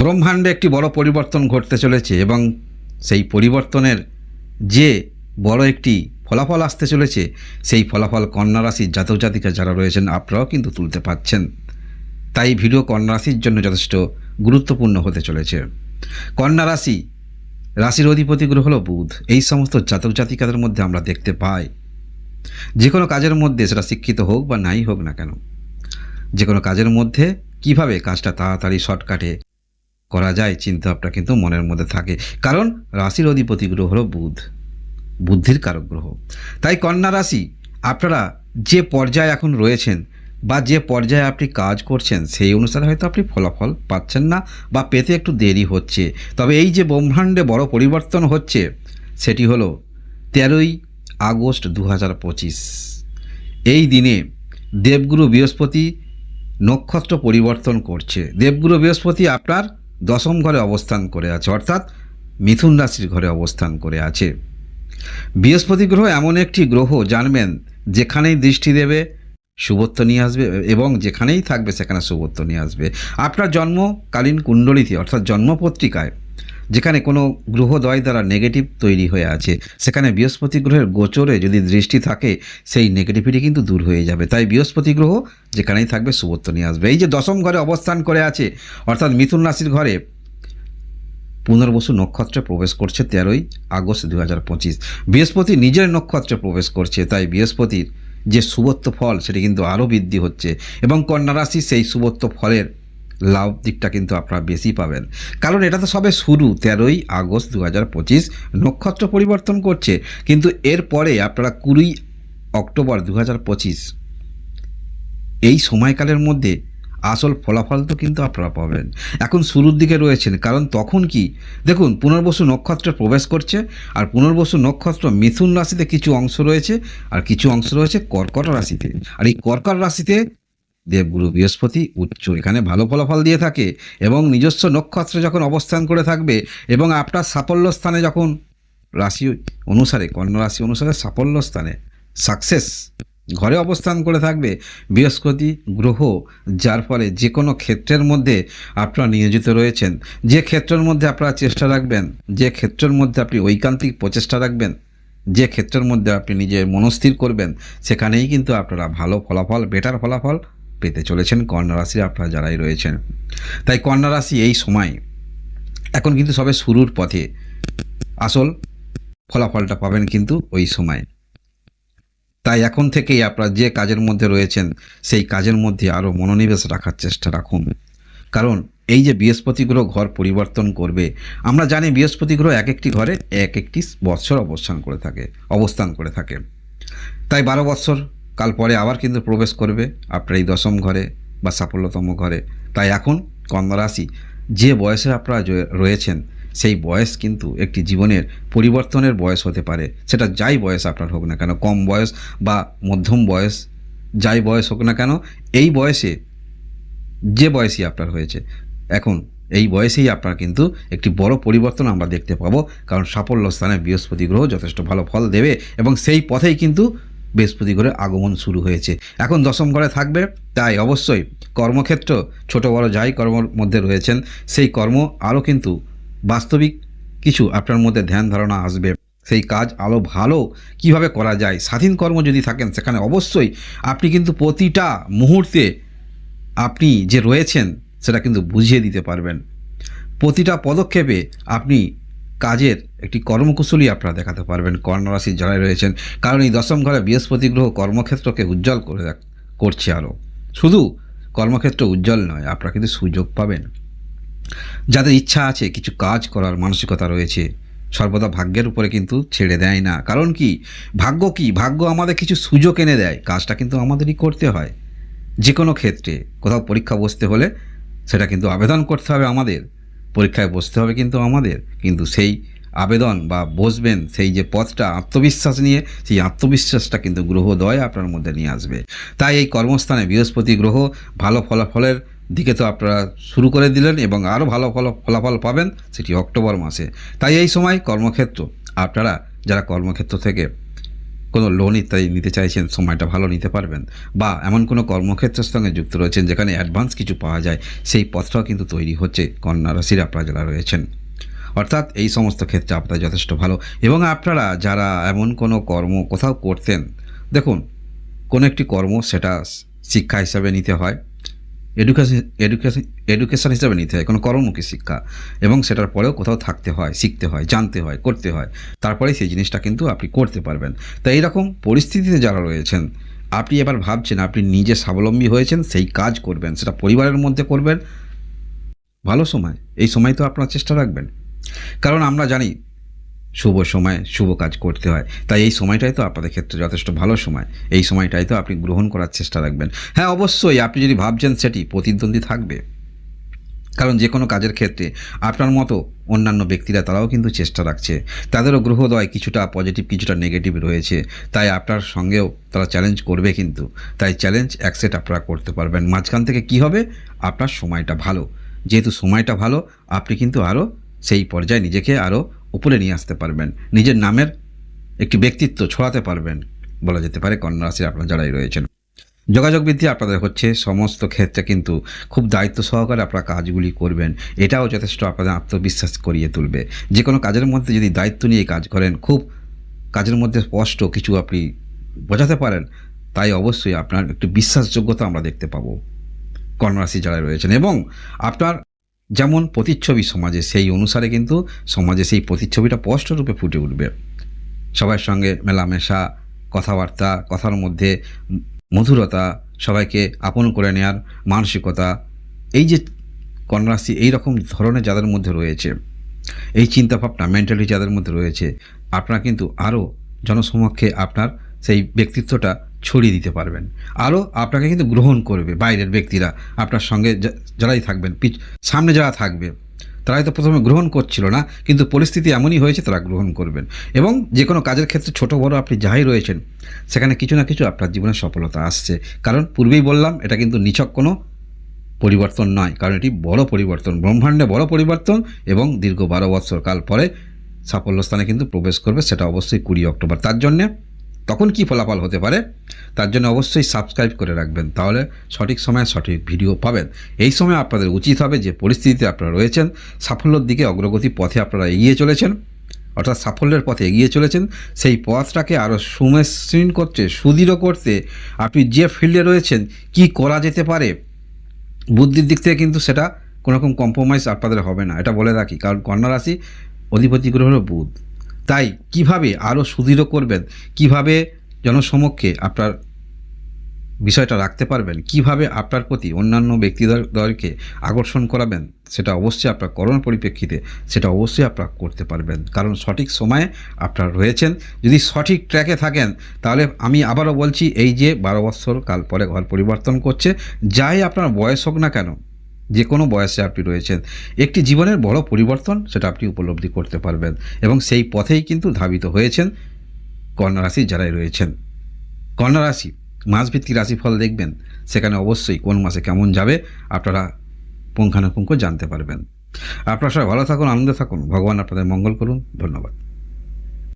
ব্রহ্মাণ্ডে একটি বড় পরিবর্তন ঘটতে চলেছে এবং সেই পরিবর্তনের যে বড় একটি ফলাফল আসতে চলেছে, সেই ফলাফল কন্যা রাশির জাতক জাতিকা যারা রয়েছেন, আপনারাও কিন্তু তুলতে পাচ্ছেন। তাই ভিডিও কন্যা রাশির জন্য যথেষ্ট গুরুত্বপূর্ণ হতে চলেছে। কন্যা রাশি রাশির অধিপতি গ্রহ হল বুধ। এই সমস্ত জাতক জাতিকাদের মধ্যে আমরা দেখতে পাই। যে কোনো কাজের মধ্যে সেটা শিক্ষিত হোক বা নাই হোক না কেন, যে কোনো কাজের মধ্যে কীভাবে কাজটা তাড়াতাড়ি শর্টকাটে করা যায় চিন্তা চিন্তাভাবনা কিন্তু মনের মধ্যে থাকে। কারণ রাশির অধিপতি গ্রহ হলো বুধ। বুদ্ধির কারক গ্রহ। তাই কন্যা রাশি, আপনারা যে পর্যায়ে এখন রয়েছেন বা যে পর্যায়ে আপনি কাজ করছেন, সেই অনুসারে হয়তো আপনি ফলাফল পাচ্ছেন না বা পেতে একটু দেরি হচ্ছে। তবে এই যে ব্রহ্মাণ্ডে বড় পরিবর্তন হচ্ছে, সেটি হলো তেরোই আগস্ট দু হাজার পঁচিশ। এই দিনে দেবগুরু বৃহস্পতি নক্ষত্র পরিবর্তন করছে। দেবগুরু বৃহস্পতি আপনার দশম ঘরে অবস্থান করে আছে, অর্থাৎ মিথুন রাশির ঘরে অবস্থান করে আছে। বৃহস্পতি গ্রহ এমন একটি গ্রহ জানবেন, যেখানেই দৃষ্টি দেবে শুভত্ব নিয়ে আসবে, এবং যেখানেই থাকবে, সেখানে শুভত্ব নিয়ে আসবে। আপনার জন্মকালীন কুণ্ডলীতে, অর্থাৎ জন্মপত্রিকায় যেখানে কোনো গ্রহদ্বয় দ্বারা নেগেটিভ তৈরি হয়ে আছে, সেখানে বৃহস্পতি গ্রহের গোচরে যদি দৃষ্টি থাকে, সেই নেগেটিভিটি কিন্তু দূর হয়ে যাবে। তাই বৃহস্পতি গ্রহ যেখানেই থাকবে শুভত্ব নিয়ে আসবে। এই যে দশম ঘরে অবস্থান করে আছে, অর্থাৎ মিথুন রাশির ঘরে পুনর্বসু নক্ষত্রে প্রবেশ করছে তেরোই আগস্ট দু হাজার পঁচিশ। বৃহস্পতি নিজের নক্ষত্রে প্রবেশ করছে, তাই বৃহস্পতির যে শুভত্ব ফল, সেটি কিন্তু আরও বৃদ্ধি হচ্ছে। এবং কন্যা রাশি সেই শুভত্ব ফলের লাভ দিকটা কিন্তু আপনারা বেশি পাবেন। কারণ এটা তো সবে শুরু, তেরোই আগস্ট দু হাজার পঁচিশ, নক্ষত্র পরিবর্তন করছে। কিন্তু এরপরে আপনারা কুড়ি অক্টোবর দু হাজার পঁচিশ, এই সময়কালের মধ্যে আসল ফলাফল তো কিন্তু আপনারা পাবেন। এখন শুরুর দিকে রয়েছেন, কারণ তখন কি? দেখুন, পুনর্বসু নক্ষত্রে প্রবেশ করছে, আর পুনর্বসু নক্ষত্র মিথুন রাশিতে কিছু অংশ রয়েছে, আর কিছু অংশ রয়েছে কর্কট রাশিতে। আর এই কর্কট রাশিতে দেবগুরু বৃহস্পতি উচ্চ এখানে ভালো ফলাফল দিয়ে থাকে এবং নিজস্ব নক্ষত্রে যখন অবস্থান করে থাকবে এবং আপনার সাফল্য স্থানে যখন রাশি অনুসারে কন্যা রাশি অনুসারে সাফল্য স্থানে সাকসেস ঘরে অবস্থান করে থাকবে বৃহস্পতি গ্রহ, যার ফলে যে কোনো ক্ষেত্রের মধ্যে আপনারা নিয়োজিত রয়েছেন। যে ক্ষেত্রের মধ্যে আপনারা চেষ্টা রাখবেন, যে ক্ষেত্রের মধ্যে আপনি ঐকান্তিক প্রচেষ্টা রাখবেন, যে ক্ষেত্রের মধ্যে আপনি নিজে মনস্থির করবেন, সেখানেই কিন্তু আপনারা ভালো ফলাফল বেটার ফলাফল পেতে চলেছেন কন্যা আপনারা যারাই রয়েছেন। তাই কন্যা রাশি এই সময় এখন কিন্তু সবে শুরুর পথে। আসল ফলাফলটা পাবেন কিন্তু ওই সময়। তাই এখন থেকেই আপনারা যে কাজের মধ্যে রয়েছেন, সেই কাজের মধ্যে আরও মনোনিবেশ রাখার চেষ্টা রাখুন। কারণ এই যে বৃহস্পতি গ্রহ ঘর পরিবর্তন করবে, আমরা জানি বৃহস্পতি গ্রহ এক একটি ঘরে এক একটি বৎসর অবস্থান করে থাকে, অবস্থান করে থাকে। তাই বারো বৎসর কাল পরে আবার কিন্তু প্রবেশ করবে আপনার এই দশম ঘরে বা সাফল্যতম ঘরে। তাই এখন কন্যা রাশি, যে বয়সে আপনারা রয়েছেন, সেই বয়স কিন্তু একটি জীবনের পরিবর্তনের বয়স হতে পারে। সেটা যাই বয়স আপনার হোক না কেন, কম বয়স বা মধ্যম বয়স, যাই বয়স হোক না কেন, এই বয়সে, যে বয়সই আপনার হয়েছে, এখন এই বয়সেই আপনার কিন্তু একটি বড় পরিবর্তন আমরা দেখতে পাবো। কারণ সাফল্য স্থানে বৃহস্পতি গ্রহ যথেষ্ট ভালো ফল দেবে এবং সেই পথেই কিন্তু বৃহস্পতি গ্রহের আগমন শুরু হয়েছে। এখন দশম ঘরে থাকবে, তাই অবশ্যই কর্মক্ষেত্র, ছোট বড় যাই কর্মর মধ্যে রয়েছেন, সেই কর্ম আরও কিন্তু বাস্তবিক কিছু আপনার মধ্যে ধ্যান ধারণা আসবে। সেই কাজ আরও ভালো কীভাবে করা যায়? স্বাধীন কর্ম যদি থাকেন, সেখানে অবশ্যই আপনি কিন্তু প্রতিটা মুহূর্তে আপনি যে রয়েছেন, সেটা কিন্তু বুঝিয়ে দিতে পারবেন। প্রতিটা পদক্ষেপে আপনি কাজের একটি কর্মকুশলী আপনারা দেখাতে পারবেন। কর্ণরাশির যারাই রয়েছেন, কারণ এই দশম ঘরে বৃহস্পতি গ্রহ কর্মক্ষেত্রকে উজ্জ্বল করে করছে আরও। শুধু কর্মক্ষেত্র উজ্জ্বল নয়, আপনারা কিন্তু সুযোগ পাবেন। যাদের ইচ্ছা আছে, কিছু কাজ করার মানসিকতা রয়েছে, সর্বদা ভাগ্যের উপরে কিন্তু ছেড়ে দেয় না। কারণ কি? ভাগ্য কি? ভাগ্য আমাদের কিছু সুযোগ এনে দেয়, কাজটা কিন্তু আমাদেরই করতে হয়। যে কোনো ক্ষেত্রে কোথাও পরীক্ষা বসতে হলে সেটা কিন্তু আবেদন করতে হবে আমাদের। পরীক্ষায় বসতে হবে কিন্তু আমাদের। কিন্তু সেই আবেদন বা বসবেন সেই যে পথটা আত্মবিশ্বাস নিয়ে, সেই আত্মবিশ্বাসটা কিন্তু গ্রহদয় আপনার মধ্যে নিয়ে আসবে। তাই এই কর্মস্থানে বৃহস্পতি গ্রহ ভালো ফলাফলের দিকে তো আপনারা শুরু করে দিলেন এবং আরও ভালো ফল, ফলাফল পাবেন সেটি অক্টোবর মাসে। তাই এই সময় কর্মক্ষেত্র, আপনারা যারা কর্মক্ষেত্র থেকে কোনো লোন ইত্যাদি নিতে চাইছেন, সময়টা ভালো নিতে পারবেন। বা এমন কোনো কর্মক্ষেত্রের সঙ্গে যুক্ত রয়েছেন, যেখানে অ্যাডভান্স কিছু পাওয়া যায়, সেই পথটাও কিন্তু তৈরি হচ্ছে, কন্যা রাশির আপনারা যারা রয়েছেন। অর্থাৎ এই সমস্ত ক্ষেত্রে আপনার যথেষ্ট ভালো। এবং আপনারা যারা এমন কোনো কর্ম কোথাও করতেন, দেখুন, কোনো একটি কর্ম সেটা শিক্ষা হিসাবে নিতে হয় এডুকেশন এডুকেশন এডুকেশন হিসাবে নিতে হয়। কোনো কর্মমুখী শিক্ষা। এবং সেটার পরেও কোথাও থাকতে হয়, শিখতে হয়, জানতে হয়, করতে হয়। তারপরে সেই জিনিসটা কিন্তু আপনি করতে পারবেন। তাই এইরকম পরিস্থিতিতে যারা রয়েছেন, আপনি এবার ভাবছেন, আপনি নিজে স্বাবলম্বী হয়েছেন, সেই কাজ করবেন, সেটা পরিবারের মধ্যে করবেন। ভালো সময়। এই সময় তো আপনার চেষ্টা রাখবেন। কারণ আমরা জানি শুভ সময়, শুভ কাজ করতে হয়। তাই এই সময়টাই তো আপনাদের ক্ষেত্রে যথেষ্ট ভালো সময়। এই সময়টাই তো আপনি গ্রহণ করার চেষ্টা রাখবেন। হ্যাঁ অবশ্যই আপনি যদি ভাবছেন সেটি প্রতিদ্বন্দ্বী থাকবে। কারণ যে কোনো কাজের ক্ষেত্রে আপনার মতো অন্যান্য ব্যক্তিরা তারাও কিন্তু চেষ্টা রাখছে। তাদেরও গ্রহদয় কিছুটা পজিটিভ কিছুটা নেগেটিভ রয়েছে। তাই আপনার সঙ্গেও তারা চ্যালেঞ্জ করবে কিন্তু। তাই চ্যালেঞ্জ অ্যাকসেপ্ট আপনারা করতে পারবেন। মাঝখান থেকে কি হবে? আপনার সময়টা ভালো। যেহেতু সময়টা ভালো, আপনি কিন্তু আরও সেই পর্যায়ে নিজেকে আরও উপরে নিয়ে আসতে পারবেন। নিজের নামের একটি ব্যক্তিত্ব ছড়াতে পারবেন বলা যেতে পারে। কন্যা রাশির আপনারা যারাই রয়েছেন। যোগাযোগ বৃদ্ধি আপনাদের হচ্ছে। সমস্ত ক্ষেত্রে কিন্তু খুব দায়িত্ব সহকারে আপনারা কাজগুলি করবেন। এটাও যথেষ্ট আপনাদের আত্মবিশ্বাস করিয়ে তুলবে। যে কোনো কাজের মধ্যে যদি দায়িত্ব নিয়ে কাজ করেন, খুব কাজের মধ্যে স্পষ্ট কিছু আপনি বোঝাতে পারেন, তাই অবশ্যই আপনার একটু বিশ্বাসযোগ্যতা আমরা দেখতে পাবো। কর্ণরাশি যারা রয়েছেন এবং আপনার যেমন প্রতিচ্ছবি সমাজে, সেই অনুসারে কিন্তু সমাজে সেই প্রতিচ্ছবিটা স্পষ্টরূপে ফুটে উঠবে। সবার সঙ্গে মেলামেশা, কথাবার্তা, কথার মধ্যে মধুরতা, সবাইকে আপন করে নেওয়ার মানসিকতা, এই যে কন্যারাশি এই রকম ধরনের যাদের মধ্যে রয়েছে, এই চিন্তাভাবনা মেন্টালিটি যাদের মধ্যে রয়েছে, আপনারা কিন্তু আরও জনসমক্ষে আপনার সেই ব্যক্তিত্বটা ছড়িয়ে দিতে পারবেন। আরও আপনাকে কিন্তু গ্রহণ করবে বাইরের ব্যক্তিরা। আপনার সঙ্গে যারাই থাকবেন, পিছ, সামনে যারা থাকবে তারা হয়তো প্রথমে গ্রহণ করছিল না, কিন্তু পরিস্থিতি এমনই হয়েছে তারা গ্রহণ করবেন। এবং যে কোনো কাজের ক্ষেত্রে ছোট, বড় আপনি যাই রয়েছেন, সেখানে কিছু না কিছু আপনার জীবনে সফলতা আসছে। কারণ পূর্বেই বললাম, এটা কিন্তু নিছক কোনো পরিবর্তন নয়। কারণ এটি বড় পরিবর্তন, ব্রহ্মাণ্ডে বড় পরিবর্তন এবং দীর্ঘ বারো বৎসর কাল পরে সাফল্য স্থানে কিন্তু প্রবেশ করবে, সেটা অবশ্যই কুড়ি অক্টোবর। তার জন্যে তখন কি ফলাফল হতে পারে? তার জন্য অবশ্যই সাবস্ক্রাইব করে রাখবেন। তাহলে সঠিক সময়ে সঠিক ভিডিও পাবেন। এই সময় আপনাদের উচিত হবে যে পরিস্থিতিতে আপনারা রয়েছেন, সাফল্যের দিকে অগ্রগতি পথে আপনারা এগিয়ে চলেছেন, অর্থাৎ সাফল্যের পথে এগিয়ে চলেছেন, সেই পথটাকে আরও সুমসৃণ করতে, সুদৃঢ় করতে আপনি যে ফিল্ডে রয়েছেন, কি করা যেতে পারে? বুদ্ধির দিক থেকে কিন্তু সেটা কোনো রকম কম্প্রোমাইজ আপনাদের হবে না। এটা বলে রাখি। কারণ কন্যা রাশি অধিপতি গ্রহ বুধ। তাই কীভাবে আরও সুদৃঢ় করবেন? কীভাবে জনসমক্ষে আপনার বিষয়টা রাখতে পারবেন? কীভাবে আপনার প্রতি অন্যান্য ব্যক্তিদেরকে আকর্ষণ করাবেন? সেটা অবশ্যই আপনার করোনা পরিপ্রেক্ষিতে সেটা অবশ্যই আপনার করতে পারবেন। কারণ সঠিক সময়ে আপনার রয়েছেন। যদি সঠিক ট্র্যাকে থাকেন, তাহলে আমি আবারও বলছি, এই যে বারো বছর কাল পরে ঘর পরিবর্তন করছে, যাই আপনার বয়স হোক না কেন যে কোনো বয়সে আপনি রয়েছেন। একটি জীবনের বড় পরিবর্তন সেটা আপনি উপলব্ধি করতে পারবেন এবং সেই পথেই কিন্তু ধাবিত হয়েছেন কন্যা রাশি যারাই রয়েছেন। কন্যা রাশি, মাসভিত্তিক রাশিফল দেখবেন। সেখানে অবশ্যই কোন মাসে কেমন যাবে আপনারা পুঙ্খানুপুঙ্খ জানতে পারবেন। আপনারা সবাই ভালো থাকুন, আনন্দে থাকুন। ভগবান আপনাদের মঙ্গল করুন। ধন্যবাদ।